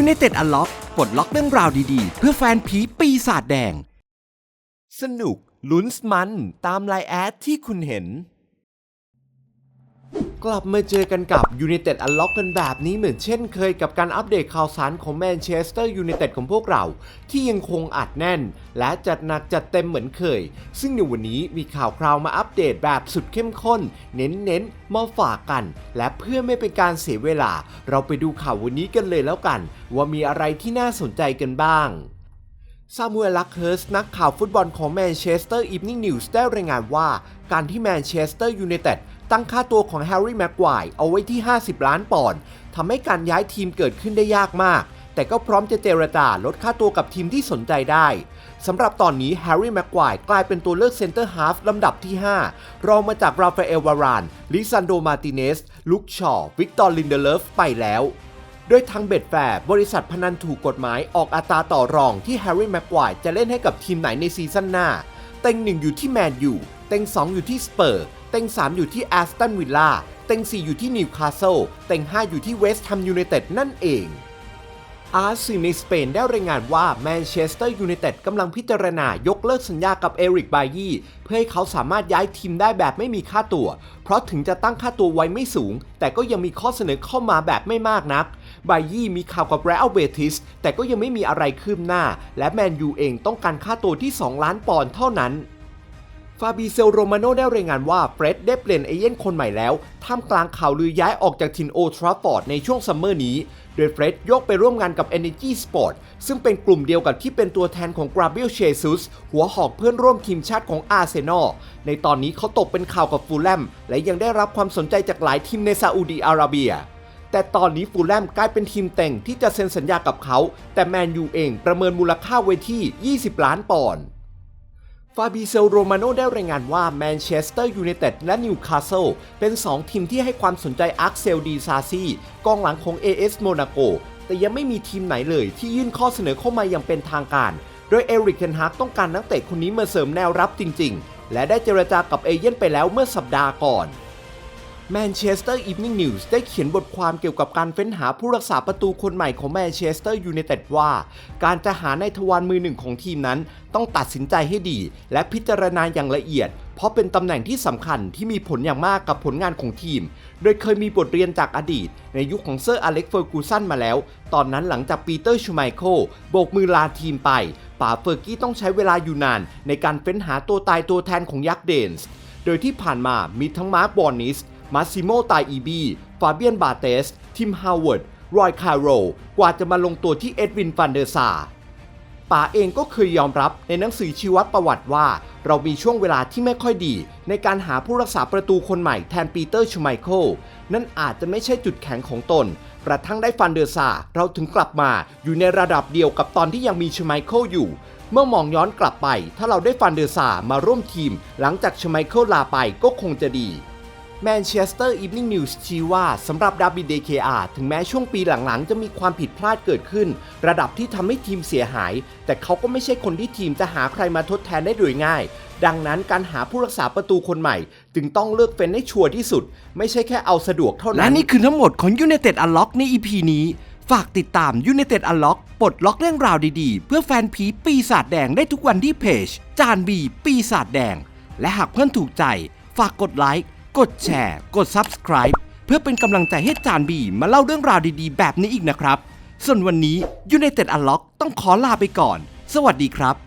United Unlock ปลดล็อกเรื่องราวดีๆ เพื่อแฟนผีปีศาจแดง สนุกลุ้นมันตามไลน์แอดที่คุณเห็น กลับมาเจอกันกับ United Unlock กันแบบนี้เหมือนเช่นเคยกับการอัปเดตข่าวสารของแมนเชสเตอร์ยูไนเต็ดของพวกเรา ที่ยังคงอัดแน่น และจัดหนักจัดเต็มเหมือนเคย ซึ่งในวันนี้มีข่าวคราวมาอัปเดตแบบสุดเข้มข้น เน้นๆมาฝากกัน และเพื่อไม่เป็นการเสียเวลา เราไปดูข่าววันนี้กันเลยแล้วกัน ว่ามีอะไรที่น่าสนใจกันบ้างซามูเอลลักเฮิร์สนักข่าวฟุตบอลของแมนเชสเตอร์อีฟนิ่งนิวส์ได้รายงานว่า การที่แมนเชสเตอร์ยูไนเต็ด ตั้งค่าตัวของแฮร์รี่แม็กควายเอาไว้ที่ 50 ล้านปอนด์ทำให้การย้ายทีมเกิดขึ้นได้ยากมาก แต่ก็พร้อมจะเจรจาลดค่าตัวกับทีมที่สนใจได้สำหรับตอนนี้แฮร์รี่แม็กควายกลายเป็นตัวเลือกเซนเตอร์ฮาฟลำดับที่ 5 รองมาจากราฟาเอลวาราน ลิซันโดมาติเนส ลุคชอว์วิกตอร์ลินเดเลฟไปแล้วโดยทางเบ็ดแฟร์บริษัทพนันถูกกฎหมายออกอัตราต่อรองที่แฮร์รี่แม็กควายจะเล่นให้กับทีมไหนในซีซั่นหน้า เต็งหนึ่งอยู่ที่แมนยู เต็งสองอยู่ที่สเปอร์ เต็งสามอยู่ที่แอสตันวิลล่า เต็งสี่อยู่ที่นิวคาสเซิล เต็งห้าอยู่ที่เวสต์แฮมยูไนเต็ดนั่นเองอาร์สื่อในสเปนได้รายงานว่าแมนเชสเตอร์ยูไนเต็ดกำลังพิจารณายกเลิกสัญญากับเอริกบายีเพื่อให้เขาสามารถย้ายทีมได้แบบไม่มีค่าตัว เพราะถึงจะตั้งค่าตัวไว้ไม่สูง แต่ก็ยังมีข้อเสนอเข้ามาแบบไม่มากนัก บายีมีข่าวกับแรอัลเบติสแต่ก็ยังไม่มีอะไรคืบหน้า และแมนยูเองต้องการค่าตัวที่ 2 ล้านปอนด์เท่านั้น ฟาบิเซลโรมาโนได้รายงานว่าเฟร็ดได้เปลี่ยนเอเย่นคนใหม่แล้ว ท่ามกลางข่าวลือย้ายออกจากทินโอทราฟอร์ดในช่วงซัมเมอร์นี้ โดยเฟร็ดยกไปร่วมงานกับ Energy Sport ซึ่งเป็นกลุ่มเดียวกับที่เป็นตัวแทนของกราเบ l ลเชซุสหัวหอกเพื่อนร่วมทีมชาติของอาร์เซนอล ในตอนนี้เขาตกเป็นข่าวกับฟูลแลม และยังได้รับความสนใจจากหลายทีมในซาอุดีอาระเบียแต่ตอนนี้ฟูลแลมกลายเป็นทีมเต็งที่จะเซ็นสัญญากับเขา แต่แมนยูเองประเมินมูลค่าไว้ที่ 20 ล้านปอนด์ ฟาบิเซลโรมาโนได้รายงานว่าแมนเชสเตอร์ยูไนเต็ดและนิวคาสเซิลเป็น 2 ทีมที่ให้ความสนใจอาร์คเซลดีซาซีกองหลังของ AS โมนาโก แต่ยังไม่มีทีมไหนเลยที่ยื่นข้อเสนอเข้ามาอย่างเป็นทางการ โดยเอริกเทนฮากต้องการนักเตะคนนี้มาเสริมแนวรับจริง ๆ และได้เจรจากับเอเย่นไปแล้วเมื่อสัปดาห์ก่อน แมนเชสเตอร์อีฟนิ่งนิวส์ได้เขียนบทความเกี่ยวกับการเฟ้นหาผู้รักษาประตูคนใหม่ของแมนเชสเตอร์ยูไนเต็ดว่า การจะหาในทวารมือหนึ่งของทีมนั้น ต้องตัดสินใจให้ดี และพิจารณาอย่างละเอียด เพราะเป็นตำแหน่งที่สำคัญที่มีผลอย่างมากกับผลงานของทีม โดยเคยมีบทเรียนจากอดีต ในยุคของเซอร์อเล็กเฟอร์กูสันมาแล้ว ตอนนั้นหลังจากปีเตอร์ชูไมเคิลโบกมือลาทีมไปป๋าเฟอร์กี้ต้องใช้เวลาอยู่นาน ในการเฟ้นหาตัวตายตัวแทนของยักษ์เดนส์โดยที่ผ่านมามีทั้งมาร์คบอร์นิส มาซิโมไตอีบี ฟาเบียนบาเตส ทิมฮาวเวิร์ด รอยคาร์โร กว่าจะมาลงตัวที่เอ็ดวินฟันเดอร์ซาป๋าเองก็เคยยอมรับในหนังสือชีวประวัติว่า เรามีช่วงเวลาที่ไม่ค่อยดี ในการหาผู้รักษาประตูคนใหม่แทนปีเตอร์ชูไมเคิลนั่นอาจจะไม่ใช่จุดแข็งของตน กระทั่งได้ฟันเดอร์ซาเราถึงกลับมาอยู่ในระดับเดียวกับตอนที่ยังมีชูไมเคิลอยู่ เมื่อมองย้อนกลับไป ถ้าเราได้ฟันเดอร์ซามาร่วมทีม หลังจากชูไมเคิลลาไปก็คงจะดี แมนเชสเตอร์อีฟนิ่งนิวส์ชี้ว่าสำหรับดาบิเดเคอาถึงแม้ช่วงปีหลังๆ จะมีความผิดพลาดเกิดขึ้น ระดับที่ทำให้ทีมเสียหาย แต่เขาก็ไม่ใช่คนที่ทีมจะหาใครมาทดแทนได้โดยง่าย ดังนั้นการหาผู้รักษาประตูคนใหม่ จึงต้องเลือกเฟ้นให้ชัวร์ที่สุด ไม่ใช่แค่เอาสะดวกเท่านั้น และนี่คือทั้งหมดของ United Unlock ใน EP นี้ ฝากติดตาม United Unlock ปลดล็อกเรื่องราวดีๆ เพื่อแฟนผีปีศาจแดงได้ทุกวันที่เพจ จานบีปีศาจแดง และหากเพื่อนถูกใจ ฝากกดไลค์ กดแชร์ กด Subscribe เพื่อเป็นกำลังใจให้จานบีมาเล่าเรื่องราวดีๆ แบบนี้อีกนะครับ ส่วนวันนี้ยูเนเต็ดอัลล็อกต้องขอลาไปก่อน สวัสดีครับ